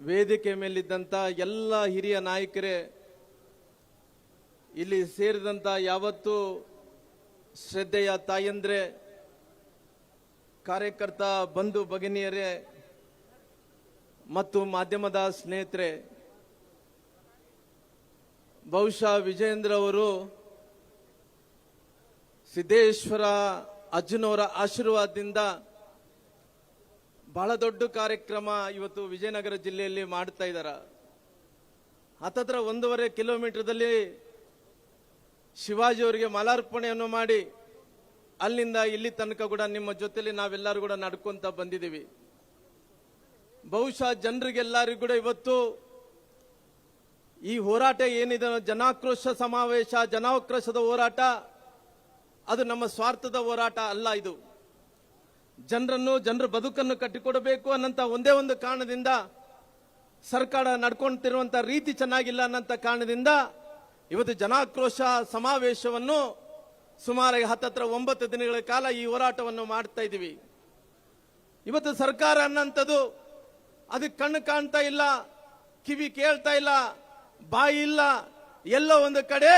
ವೇದಿಕೆ ಮೇಲಿದ್ದಂಥ ಎಲ್ಲ ಹಿರಿಯ ನಾಯಕರೇ, ಇಲ್ಲಿ ಸೇರಿದಂಥ ಯಾವತ್ತು ಶ್ರದ್ಧೆಯ ತಾಯಂದ್ರೆ, ಕಾರ್ಯಕರ್ತ ಬಂಧು ಭಗಿನಿಯರೇ, ಮತ್ತು ಮಾಧ್ಯಮದ ಸ್ನೇಹಿತರೆ, ಬಹುಶಃ ವಿಜಯೇಂದ್ರ ಅವರು ಸಿದ್ದೇಶ್ವರ ಅಜ್ಜನವರ ಆಶೀರ್ವಾದದಿಂದ ಬಹಳ ದೊಡ್ಡ ಕಾರ್ಯಕ್ರಮ ಇವತ್ತು ವಿಜಯನಗರ ಜಿಲ್ಲೆಯಲ್ಲಿ ಮಾಡ್ತಾ ಇದ್ದಾರ ಹತ್ತತ್ರ ಒಂದೂವರೆ ಕಿಲೋಮೀಟರ್ದಲ್ಲಿ ಶಿವಾಜಿ ಅವರಿಗೆ ಮಾಲಾರ್ಪಣೆಯನ್ನು ಮಾಡಿ ಅಲ್ಲಿಂದ ಇಲ್ಲಿ ತನಕ ಕೂಡ ನಿಮ್ಮ ಜೊತೆಯಲ್ಲಿ ನಾವೆಲ್ಲರೂ ಕೂಡ ನಡ್ಕೊಂತ ಬಂದಿದ್ದೀವಿ. ಬಹುಶಃ ಜನರಿಗೆಲ್ಲರಿಗೂ ಕೂಡ ಇವತ್ತು ಈ ಹೋರಾಟ ಏನಿದೆ ಜನಾಕ್ರೋಶ ಸಮಾವೇಶ, ಜನಾಕ್ರೋಶದ ಹೋರಾಟ, ಅದು ನಮ್ಮ ಸ್ವಾರ್ಥದ ಹೋರಾಟ ಅಲ್ಲ ಇದು. ಜನರನ್ನು, ಜನರ ಬದುಕನ್ನು ಕಟ್ಟಿಕೊಡಬೇಕು ಅನ್ನಂತ ಒಂದೇ ಒಂದು ಕಾರಣದಿಂದ ಸರ್ಕಾರ ನಡ್ಕೊಂತಿರುವಂತ ರೀತಿ ಚೆನ್ನಾಗಿಲ್ಲ ಅನ್ನಂತ ಕಾರಣದಿಂದ ಇವತ್ತು ಜನಾಕ್ರೋಶ ಸಮಾವೇಶವನ್ನು ಸುಮಾರು ಹತ್ತತ್ರ ಒಂಬತ್ತು ದಿನಗಳ ಕಾಲ ಈ ಹೋರಾಟವನ್ನು ಮಾಡ್ತಾ ಇದ್ದೀವಿ. ಇವತ್ತು ಸರ್ಕಾರ ಅನ್ನಂಥದ್ದು ಅದಕ್ಕೆ ಕಣ್ಣು ಕಾಣ್ತಾ ಇಲ್ಲ, ಕಿವಿ ಕೇಳ್ತಾ ಇಲ್ಲ, ಬಾಯಿ ಇಲ್ಲ, ಎಲ್ಲೋ ಒಂದು ಕಡೆ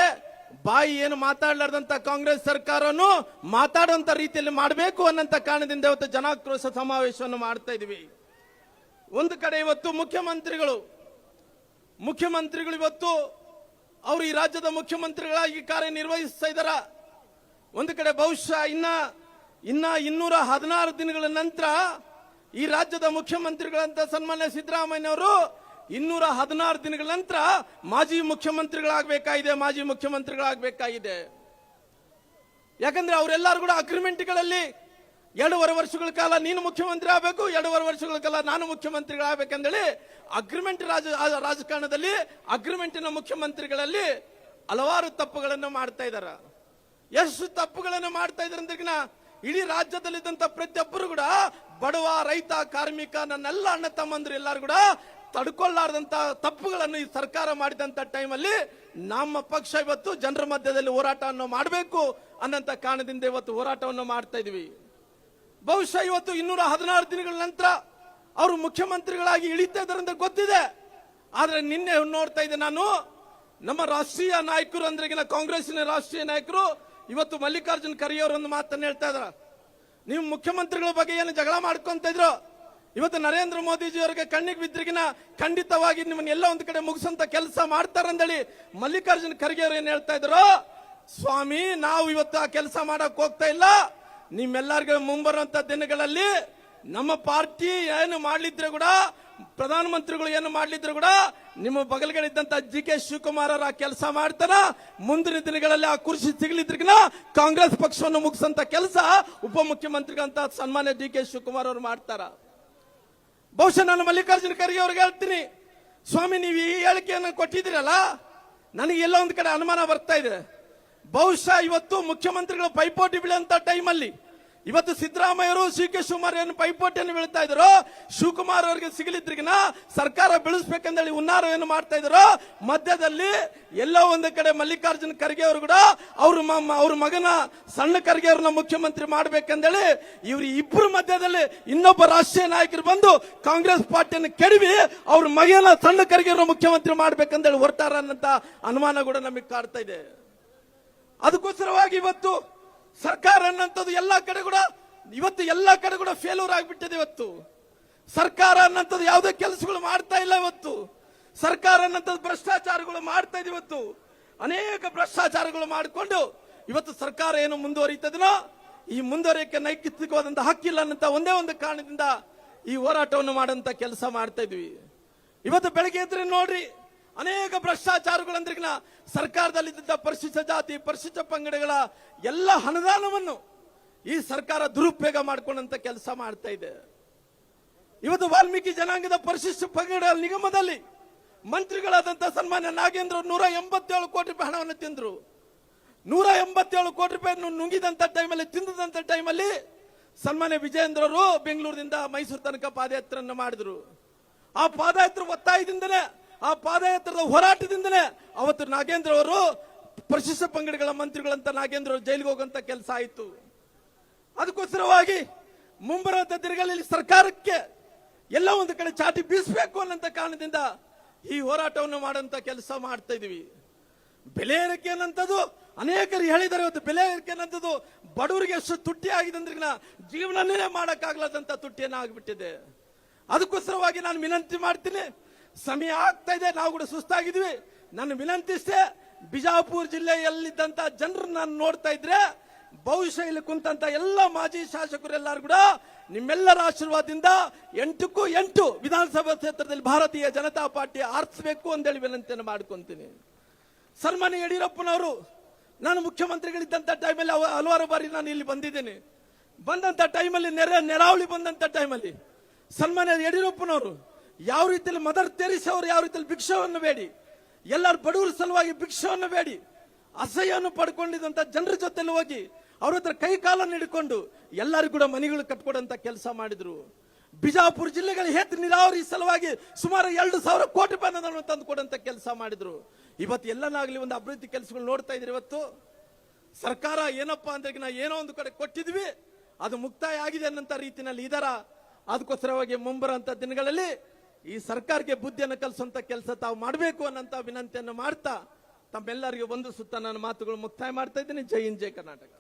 ಬಾಯಿ ಏನು ಮಾತಾಡ್ಲಾರ್ದಂತ ಕಾಂಗ್ರೆಸ್ ಸರ್ಕಾರನು ಮಾತಾಡುವಂತ ರೀತಿಯಲ್ಲಿ ಮಾಡಬೇಕು ಅನ್ನಂತ ಕಾರಣದಿಂದ ಇವತ್ತು ಜನಾಕ್ರೋಶ ಸಮಾವೇಶವನ್ನು ಮಾಡ್ತಾ ಇದೀವಿ. ಒಂದು ಕಡೆ ಇವತ್ತು ಮುಖ್ಯಮಂತ್ರಿಗಳು ಮುಖ್ಯಮಂತ್ರಿಗಳು ಇವತ್ತು ಅವರು ಈ ರಾಜ್ಯದ ಮುಖ್ಯಮಂತ್ರಿಗಳಾಗಿ ಕಾರ್ಯನಿರ್ವಹಿಸ್ತಾ ಇದ್ದಾರ? ಒಂದು ಕಡೆ ಬಹುಶಃ ಇನ್ನ ಇನ್ನ ಇನ್ನೂರ ಹದಿನಾರು ದಿನಗಳ ನಂತರ ಈ ರಾಜ್ಯದ ಮುಖ್ಯಮಂತ್ರಿಗಳಂತ ಸನ್ಮಾನ್ಯ ಸಿದ್ದರಾಮಯ್ಯ ಅವರು ಇನ್ನೂರ ಹದಿನಾರು ದಿನಗಳ ನಂತರ ಮಾಜಿ ಮುಖ್ಯಮಂತ್ರಿಗಳಾಗಬೇಕಾಗಿದೆ ಮಾಜಿ ಮುಖ್ಯಮಂತ್ರಿಗಳಾಗಬೇಕಾಗಿದೆ. ಯಾಕಂದ್ರೆ ಅವರೆಲ್ಲರೂ ಕೂಡ ಅಗ್ರಿಮೆಂಟ್ಗಳಲ್ಲಿ ಎರಡೂವರೆ ವರ್ಷಗಳ ಕಾಲ ನೀನು ಮುಖ್ಯಮಂತ್ರಿ ಆಗಬೇಕು, ಎರಡೂವರೆ ವರ್ಷಗಳ ಕಾಲ ನಾನು ಮುಖ್ಯಮಂತ್ರಿಗಳಾಗಬೇಕಂದೇಳಿ ಅಗ್ರಿಮೆಂಟ್ ರಾಜ ರಾಜಕಾರಣದಲ್ಲಿ ಅಗ್ರಿಮೆಂಟಿನ ಮುಖ್ಯಮಂತ್ರಿಗಳಲ್ಲಿ ಹಲವಾರು ತಪ್ಪುಗಳನ್ನು ಮಾಡ್ತಾ ಇದ್ದಾರೆ ಎಷ್ಟು ತಪ್ಪುಗಳನ್ನು ಮಾಡ್ತಾ ಇದ್ದಾರೆ ಅಂದ್ರಿಗಿನ ಇಡೀ ರಾಜ್ಯದಲ್ಲಿದ್ದಂತ ಪ್ರತಿಯೊಬ್ಬರು ಕೂಡ ಬಡವ, ರೈತ, ಕಾರ್ಮಿಕ, ನನ್ನೆಲ್ಲ ಅಣ್ಣ ತಮ್ಮಂದ್ರು ಎಲ್ಲರೂ ಕೂಡ ತಡ್ಕೊಳ್ಳಾರ್ದಂತ ತಪ್ಪುಗಳನ್ನು ಈ ಸರ್ಕಾರ ಮಾಡಿದಂತ ಟೈಮಲ್ಲಿ ನಮ್ಮ ಪಕ್ಷ ಇವತ್ತು ಜನರ ಮಧ್ಯದಲ್ಲಿ ಹೋರಾಟವನ್ನು ಮಾಡಬೇಕು ಅನ್ನಂತ ಕಾರಣದಿಂದ ಇವತ್ತು ಹೋರಾಟವನ್ನು ಮಾಡ್ತಾ ಇದೀವಿ. ಬಹುಶಃ ಇವತ್ತು ಇನ್ನೂರ ಹದಿನಾರು ದಿನಗಳ ನಂತರ ಅವರು ಮುಖ್ಯಮಂತ್ರಿಗಳಾಗಿ ಇಳಿತಾ ಇದ್ದಾರೆ ಅಂತ ಗೊತ್ತಿದೆ. ಆದ್ರೆ ನಿನ್ನೆ ನೋಡ್ತಾ ಇದ್ದೆ ನಾನು ನಮ್ಮ ರಾಷ್ಟ್ರೀಯ ನಾಯಕರು ಅಂದ್ರೆಗಿನ ಕಾಂಗ್ರೆಸ್ನ ರಾಷ್ಟ್ರೀಯ ನಾಯಕರು ಇವತ್ತು ಮಲ್ಲಿಕಾರ್ಜುನ್ ಖರ್ಗೆ ಒಂದು ಮಾತನ್ನ ಹೇಳ್ತಾ ಇದ್ರ ನೀವು ಮುಖ್ಯಮಂತ್ರಿಗಳ ಬಗ್ಗೆ ಏನು ಜಗಳ ಮಾಡ್ಕೊಂತ ಇದ್ರು? ಇವತ್ತು ನರೇಂದ್ರ ಮೋದಿಜಿ ಅವರಿಗೆ ಕಣ್ಣಿಗೆ ಬಿದ್ರಿಗಿನ ಖಂಡಿತವಾಗಿ ನಿಮ್ಮನ್ನೆಲ್ಲ ಒಂದು ಕಡೆ ಮುಗಿಸಂತ ಕೆಲಸ ಮಾಡ್ತಾರಂದೇಳಿ ಮಲ್ಲಿಕಾರ್ಜುನ್ ಖರ್ಗೆ ಅವರು ಏನ್ ಹೇಳ್ತಾ ಇದ್ರು ಸ್ವಾಮಿ, ನಾವು ಇವತ್ತು ಆ ಕೆಲಸ ಮಾಡಕ್ ಹೋಗ್ತಾ ಇಲ್ಲ. ನಿಮ್ಮೆಲ್ಲರಿಗೂ ಮುಂಬರುವಂತ ದಿನಗಳಲ್ಲಿ ನಮ್ಮ ಪಾರ್ಟಿ ಏನು ಮಾಡ್ಲಿದ್ರೆ ಕೂಡ ಪ್ರಧಾನಮಂತ್ರಿಗಳು ಏನು ಮಾಡ್ಲಿದ್ರು ಕೂಡ ನಿಮ್ಮ ಬಗಲ್ಗಳಿದ್ದಂತ ಜಿ ಕೆ ಶಿವಕುಮಾರ್ ಅವರ ಕೆಲಸ ಮಾಡ್ತಾರ ಮುಂದಿನ ದಿನಗಳಲ್ಲಿ ಆ ಕುರ್ಚಿ ಸಿಗ್ಲಿದ್ರಿಗಿನ ಕಾಂಗ್ರೆಸ್ ಪಕ್ಷವನ್ನು ಮುಗಿಸಂತ ಕೆಲಸ ಉಪಮುಖ್ಯಮಂತ್ರಿಗಳಂತ ಸನ್ಮಾನ್ಯ ಡಿ ಕೆ ಶಿವಕುಮಾರ್ ಅವರು ಮಾಡ್ತಾರ. ಬಹುಶಃ ನಾನು ಮಲ್ಲಿಕಾರ್ಜುನ ಖರ್ಗೆ ಅವ್ರಿಗೆ ಹೇಳ್ತೀನಿ. ಸ್ವಾಮಿ, ನೀವು ಈ ಹೇಳಿಕೆಯನ್ನು ಕೊಟ್ಟಿದ್ದೀರಲ್ಲ, ನನಗೆ ಎಲ್ಲ ಒಂದು ಕಡೆ ಅನುಮಾನ ಬರ್ತಾ ಇದೆ. ಬಹುಶಃ ಇವತ್ತು ಮುಖ್ಯಮಂತ್ರಿಗಳು ಪೈಪೋಟಿ ಬೀಳಂತ ಟೈಮಲ್ಲಿ ಇವತ್ತು ಸಿದ್ದರಾಮಯ್ಯರು ಸಿ ಕೆ ಶಿವಕುಮಾರ್ ಏನು ಪೈಪೋಟಿಯನ್ನು ಬೀಳ್ತಾ ಇದ್ರು ಶಿವಕುಮಾರ್ ಅವರಿಗೆ ಸಿಗಲಿದ್ರಿಗಿನ ಸರ್ಕಾರ ಬೆಳೆಸ್ಬೇಕಂದೇಳಿ ಏನು ಮಾಡ್ತಾ ಇದ್ರು ಮಧ್ಯದಲ್ಲಿ ಎಲ್ಲೋ ಒಂದು ಕಡೆ ಮಲ್ಲಿಕಾರ್ಜುನ ಖರ್ಗೆ ಅವರು ಕೂಡ ಅವ್ರ ಅವ್ರ ಮಗನ ಸಣ್ಣ ಖರ್ಗೆ ಅವ್ರನ್ನ ಮುಖ್ಯಮಂತ್ರಿ ಮಾಡ್ಬೇಕಂದೇಳಿ ಇವ್ರ ಇಬ್ಬರ ಮಧ್ಯದಲ್ಲಿ ಇನ್ನೊಬ್ಬ ರಾಷ್ಟ್ರೀಯ ನಾಯಕರು ಬಂದು ಕಾಂಗ್ರೆಸ್ ಪಾರ್ಟಿಯನ್ನು ಕೆಡವಿ ಅವ್ರ ಮಗನ ಸಣ್ಣ ಖರ್ಗೆ ಅವ್ರನ್ನ ಮುಖ್ಯಮಂತ್ರಿ ಮಾಡ್ಬೇಕಂದೇಳಿ ಹೊರಟಾರ ಅನ್ನಂತ ಅನುಮಾನ ಕೂಡ ನಮಗೆ ಕಾಡ್ತಾ ಇದೆ. ಅದಕ್ಕೋಸ್ಕರವಾಗಿ ಇವತ್ತು ಸರ್ಕಾರ ಅನ್ನಂಥದ್ದು ಎಲ್ಲ ಕಡೆ ಕೂಡ, ಇವತ್ತು ಎಲ್ಲ ಕಡೆ ಕೂಡ ಫೇಲ್ಯೂರ್ ಆಗಿಬಿಟ್ಟಿದೆ ಇವತ್ತು. ಸರ್ಕಾರ ಅನ್ನಂಥದ್ದು ಯಾವುದೇ ಕೆಲಸಗಳು ಮಾಡ್ತಾ ಇಲ್ಲ ಇವತ್ತು. ಸರ್ಕಾರ ಅನ್ನಂಥದ್ದು ಭ್ರಷ್ಟಾಚಾರಗಳು ಮಾಡ್ತಾ ಇದೆ ಇವತ್ತು. ಅನೇಕ ಭ್ರಷ್ಟಾಚಾರಗಳು ಮಾಡಿಕೊಂಡು ಇವತ್ತು ಸರ್ಕಾರ ಏನು ಮುಂದುವರಿತದನೋ, ಈ ಮುಂದುವರಿಯಕ್ಕೆ ನೈತಿಕವಾದಂತಹ ಹಕ್ಕಿಲ್ಲ ಅನ್ನಂತ ಒಂದೇ ಒಂದು ಕಾರಣದಿಂದ ಈ ಹೋರಾಟವನ್ನು ಮಾಡಂತ ಕೆಲಸ ಮಾಡ್ತಾ ಇದ್ವಿ. ಇವತ್ತು ಬೆಳಗ್ಗೆ ಎದ್ರೆ ನೋಡ್ರಿ ಅನೇಕ ಭ್ರಷ್ಟಾಚಾರಗಳಂದ್ರಿಗಿನ ಸರ್ಕಾರದಲ್ಲಿದ್ದ ಪರಿಶಿಷ್ಟ ಜಾತಿ, ಪರಿಶಿಷ್ಟ ಪಂಗಡಗಳ ಎಲ್ಲ ಅನುದಾನವನ್ನು ಈ ಸರ್ಕಾರ ದುರುಪಯೋಗ ಮಾಡಿಕೊಂಡಂತ ಕೆಲಸ ಮಾಡ್ತಾ ಇದೆ. ಇವತ್ತು ವಾಲ್ಮೀಕಿ ಜನಾಂಗದ ಪರಿಶಿಷ್ಟ ಪಂಗಡ ನಿಗಮದಲ್ಲಿ ಮಂತ್ರಿಗಳಾದಂಥ ಸನ್ಮಾನ್ಯ ನಾಗೇಂದ್ರ ನೂರ ಎಂಬತ್ತೇಳು ಕೋಟಿ ರೂಪಾಯಿ ಹಣವನ್ನು ತಿಂದ್ರು. ನೂರ ಎಂಬತ್ತೇಳು ಕೋಟಿ ರೂಪಾಯಿಯನ್ನು ನುಂಗಿದಂತ ಟೈಮಲ್ಲಿ ತಿಂದದಂತ ಟೈಮಲ್ಲಿ ಸನ್ಮಾನ್ಯ ವಿಜಯೇಂದ್ರರು ಬೆಂಗಳೂರಿನಿಂದ ಮೈಸೂರು ತನಕ ಪಾದಯಾತ್ರೆಯನ್ನು ಮಾಡಿದ್ರು. ಆ ಪಾದಯಾತ್ರೆ ಒತ್ತಾಯದಿಂದನೇ ಆ ಪಾದಯಾತ್ರದ ಹೋರಾಟದಿಂದನೇ ಅವತ್ತು ನಾಗೇಂದ್ರ ಅವರು ಪರಿಶಿಷ್ಟ ಪಂಗಡಗಳ ಮಂತ್ರಿಗಳಂತ ನಾಗೇಂದ್ರ ಅವರು ಜೈಲಿಗೆ ಹೋಗುವಂತ ಕೆಲಸ ಆಯಿತು. ಅದಕ್ಕೋಸ್ಕರವಾಗಿ ಮುಂಬರುವ ದಿನಗಳಲ್ಲಿ ಸರ್ಕಾರಕ್ಕೆ ಎಲ್ಲ ಒಂದು ಕಡೆ ಚಾಟಿ ಬೀಸಬೇಕು ಅನ್ನೋಂಥ ಕಾರಣದಿಂದ ಈ ಹೋರಾಟವನ್ನು ಮಾಡುವಂತ ಕೆಲಸ ಮಾಡ್ತಾ ಇದೀವಿ ಬೆಲೆ ಏರಿಕೆ ಅನ್ನಂಥದ್ದು, ಅನೇಕರು ಹೇಳಿದ್ದಾರೆ ಇವತ್ತು ಬೆಲೆ ಏರಿಕೆ ಅನ್ನಂಥದ್ದು, ಬಡವರಿಗೆ ಎಷ್ಟು ತುಟ್ಟಿ ಆಗಿದೆ ಅಂದ್ರೆ ಜೀವನನೇ ಮಾಡಕ್ಕಾಗ್ಲದಂತ ತುಟ್ಟಿಯನ್ನು ಆಗಿಬಿಟ್ಟಿದೆ. ಅದಕ್ಕೋಸ್ಕರವಾಗಿ ನಾನು ವಿನಂತಿ ಮಾಡ್ತೀನಿ ಸಮಯ ಆಗ್ತಾ ಇದೆ, ನಾವು ಕೂಡ ಸುಸ್ತಾಗಿದ್ವಿ ನಾನು ವಿನಂತಿಸ್ತೆ ಬಿಜಾಪುರ ಜಿಲ್ಲೆಯಲ್ಲಿದ್ದಂತ ಜನರು ನಾನು ನೋಡ್ತಾ ಇದ್ರೆ ಬಹುಶಃ ಇಲ್ಲಿ ಕುಂತಂತ ಎಲ್ಲ ಮಾಜಿ ಶಾಸಕರೆಲ್ಲರೂ ಕೂಡ ನಿಮ್ಮೆಲ್ಲರ ಆಶೀರ್ವಾದದಿಂದ ಎಂಟಕ್ಕೂ ಎಂಟು ವಿಧಾನಸಭಾ ಕ್ಷೇತ್ರದಲ್ಲಿ ಭಾರತೀಯ ಜನತಾ ಪಾರ್ಟಿ ಆರಿಸಬೇಕು ಅಂತೇಳಿ ವಿನಂತಿಯನ್ನು ಮಾಡ್ಕೊಂತೀನಿ. ಸನ್ಮಾನ್ಯ ಯಡಿಯೂರಪ್ಪನವರು, ನಾನು ಮುಖ್ಯಮಂತ್ರಿಗಳಿದ್ದಂಥ ಟೈಮಲ್ಲಿ ಹಲವಾರು ಬಾರಿ ನಾನು ಇಲ್ಲಿ ಬಂದಿದ್ದೇನೆ. ಬಂದಂತ ಟೈಮಲ್ಲಿ ನೆರೆ ನೆರಾವಳಿ ಬಂದಂತ ಟೈಮಲ್ಲಿ ಸನ್ಮಾನ್ಯ ಯಡಿಯೂರಪ್ಪನವರು ಯಾವ ರೀತಿಯಲ್ಲಿ ಮದರ್ ತೆರಿಸಿ ಅವರು ಯಾವ ರೀತಿಯಲ್ಲಿ ಭಿಕ್ಷವನ್ನು ಬೇಡಿ, ಎಲ್ಲರೂ ಬಡವರ ಸಲುವಾಗಿ ಭಿಕ್ಷವನ್ನು ಬೇಡಿ, ಅಸಹ್ಯವನ್ನು ಪಡ್ಕೊಂಡಿದ್ದಂಥ ಜನರ ಜೊತೆಲಿ ಹೋಗಿ ಅವ್ರ ಹತ್ರ ಕೈ ಕಾಲನ್ನು ಹಿಡ್ಕೊಂಡು ಎಲ್ಲರಿಗೂ ಕೂಡ ಮನೆಗಳು ಕಟ್ಕೊಡಂತ ಕೆಲಸ ಮಾಡಿದ್ರು. ಬಿಜಾಪುರ ಜಿಲ್ಲೆಗಳ ಹೇತ್ ನೀರಾವರಿ ಸಲುವಾಗಿ ಸುಮಾರು ಎರಡು ಸಾವಿರ ಕೋಟಿ ರೂಪಾಯಿ ತಂದು ಕೊಡಂತ ಕೆಲಸ ಮಾಡಿದ್ರು. ಇವತ್ತು ಎಲ್ಲನಾಗಲಿ ಒಂದು ಅಭಿವೃದ್ಧಿ ಕೆಲಸಗಳು ನೋಡ್ತಾ ಇದ್ರಿ ಇವತ್ತು. ಸರ್ಕಾರ ಏನಪ್ಪಾ ಅಂದ್ರೆ ನಾ ಏನೋ ಒಂದು ಕಡೆ ಕೊಟ್ಟಿದ್ವಿ, ಅದು ಮುಕ್ತಾಯ ಆಗಿದೆ ಅನ್ನಂತ ರೀತಿಯಲ್ಲಿ ಇದರ. ಅದಕ್ಕೋಸ್ಕರವಾಗಿ ಮುಂಬರುವಂತ ದಿನಗಳಲ್ಲಿ ಈ ಸರ್ಕಾರಕ್ಕೆ ಬುದ್ಧಿಯನ್ನು ಕಲಿಸುವಂತ ಕೆಲಸ ತಾವು ಮಾಡಬೇಕು ಅನ್ನಂತ ವಿನಂತಿಯನ್ನು ಮಾಡ್ತಾ ತಮ್ಮೆಲ್ಲರಿಗೂ ಒಂದು ಸುತ್ತ ನನ್ನ ಮಾತುಗಳು ಮುಕ್ತಾಯ ಮಾಡ್ತಾ ಇದ್ದೀನಿ. ಜೈ ಹಿಂದ್, ಜೈ ಕರ್ನಾಟಕ.